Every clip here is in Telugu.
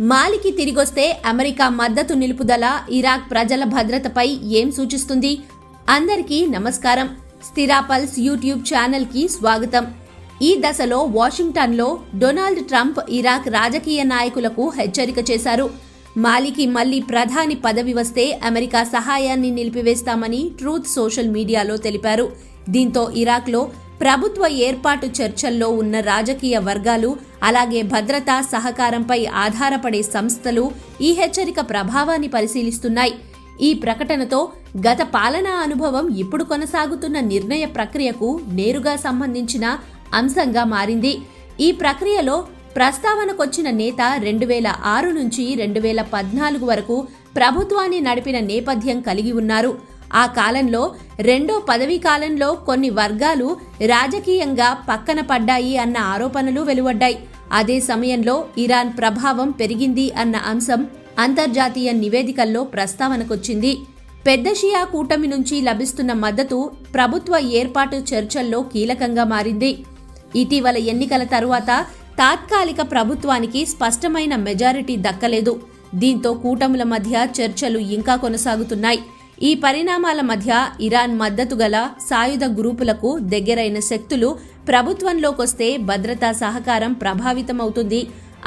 మాలికి తిరిగొస్తే అమెరికా మద్దతు నిలుపుదల ఇరాక్ ప్రజల భద్రతపై ఏం సూచిస్తుంది? అందరికీ నమస్కారం. స్థిరా పల్స్ యూట్యూబ్ ఛానల్కి స్వాగతం. ఈ దశలో వాషింగ్టన్లో డొనాల్డ్ ట్రంప్ ఇరాక్ రాజకీయ నాయకులకు హెచ్చరిక చేశారు. మాలికి మళ్ళీ ప్రధాని పదవి వస్తే అమెరికా సహాయాన్ని నిలిపివేస్తామని ట్రూత్ సోషల్ మీడియాలో తెలిపారు. దీంతో ఇరాక్లో ప్రభుత్వ ఏర్పాటు చర్చల్లో ఉన్న రాజకీయ వర్గాలు అలాగే భద్రతా సహకారంపై ఆధారపడే సంస్థలు ఈ హెచ్చరిక ప్రభావాన్ని పరిశీలిస్తున్నాయి. ఈ ప్రకటనతో గత పాలనా అనుభవం ఇప్పుడు కొనసాగుతున్న నిర్ణయ ప్రక్రియకు నేరుగా సంబంధించిన అంశంగా మారింది. ఈ ప్రక్రియలో ప్రస్తావనకొచ్చిన నేత రెండు వేల ఆరు నుంచి రెండు వేల పద్నాలుగు వరకు ప్రభుత్వాన్ని నడిపిన నేపథ్యం కలిగి ఉన్నారు. ఆ కాలంలో రెండో పదవీ కాలంలో కొన్ని వర్గాలు రాజకీయంగా పక్కన పడ్డాయి అన్న ఆరోపణలు వెలువడ్డాయి. అదే సమయంలో ఇరాన్ ప్రభావం పెరిగింది అన్న అంశం అంతర్జాతీయ నివేదికల్లో ప్రస్తావనకొచ్చింది. పెద్ద షియా కూటమి నుంచి లభిస్తున్న మద్దతు ప్రభుత్వ ఏర్పాటు చర్చల్లో కీలకంగా మారింది. ఇటీవల ఎన్నికల తరువాత తాత్కాలిక ప్రభుత్వానికి స్పష్టమైన మెజారిటీ దక్కలేదు. దీంతో కూటముల మధ్య చర్చలు ఇంకా కొనసాగుతున్నాయి. ఈ పరిణామాల మధ్య ఇరాన్ మద్దతు గల సాయుధ గ్రూపులకు దగ్గరైన శక్తులు ప్రభుత్వంలోకొస్తే భద్రతా సహకారం ప్రభావితమవుతుంది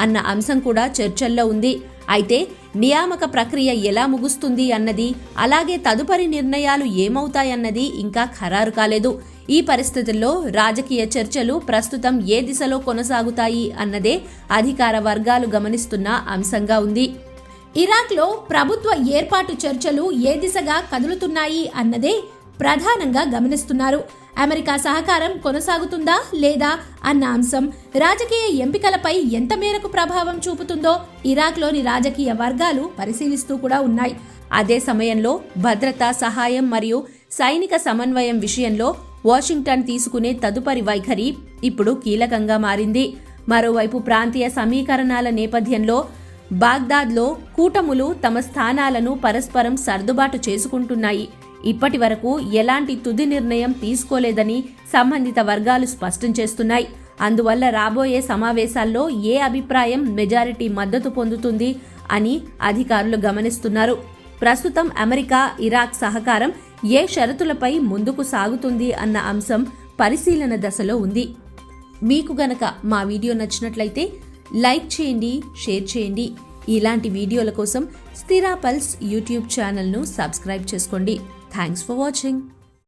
అన్న అంశం కూడా చర్చల్లో ఉంది. అయితే నియామక ప్రక్రియ ఎలా ముగుస్తుంది అన్నది అలాగే తదుపరి నిర్ణయాలు ఏమవుతాయన్నది ఇంకా ఖరారు కాలేదు. ఈ పరిస్థితుల్లో రాజకీయ చర్చలు ప్రస్తుతం ఏ దిశలో కొనసాగుతాయి అన్నదే అధికార వర్గాలు గమనిస్తున్న అంశంగా ఉంది. ఇరాక్లో ప్రభుత్వ ఏర్పాటు చర్చలు ఏ దిశగా కదులుతున్నాయి అన్నదే ప్రధానంగా గమనిస్తున్నారు. అమెరికా సహకారం కొనసాగుతుందా లేదా అన్న అంశం రాజకీయ ఎంపికలపై ఎంత మేరకు ప్రభావం చూపుతుందో ఇరాక్లోని రాజకీయ వర్గాలు పరిశీలిస్తూ కూడా ఉన్నాయి. అదే సమయంలో భద్రతా సహాయం మరియు సైనిక సమన్వయం విషయంలో వాషింగ్టన్ తీసుకునే తదుపరి వైఖరి ఇప్పుడు కీలకంగా మారింది. మరోవైపు ప్రాంతీయ సమీకరణాల నేపథ్యంలో బాగ్దాద్లో కూటములు తమ స్థానాలను పరస్పరం సర్దుబాటు చేసుకుంటున్నాయి. ఇప్పటి వరకు ఎలాంటి తుది నిర్ణయం తీసుకోలేదని సంబంధిత వర్గాలు స్పష్టం చేస్తున్నాయి. అందువల్ల రాబోయే సమావేశాల్లో ఏ అభిప్రాయం మెజారిటీ మద్దతు పొందుతుంది అని అధికారులు గమనిస్తున్నారు. ప్రస్తుతం అమెరికా ఇరాక్ సహకారం ఏ షరతులపై ముందుకు సాగుతుంది అన్న అంశం పరిశీలన దశలో ఉంది. మీకు గనక మా వీడియో నచ్చినట్లయితే లైక్ చేయండి షేర్ చేయండి. ఇలాంటి వీడియోల కోసం స్థిరా పల్స్ యూట్యూబ్ ఛానల్ను సబ్స్క్రైబ్ చేసుకోండి. Thanks for watching.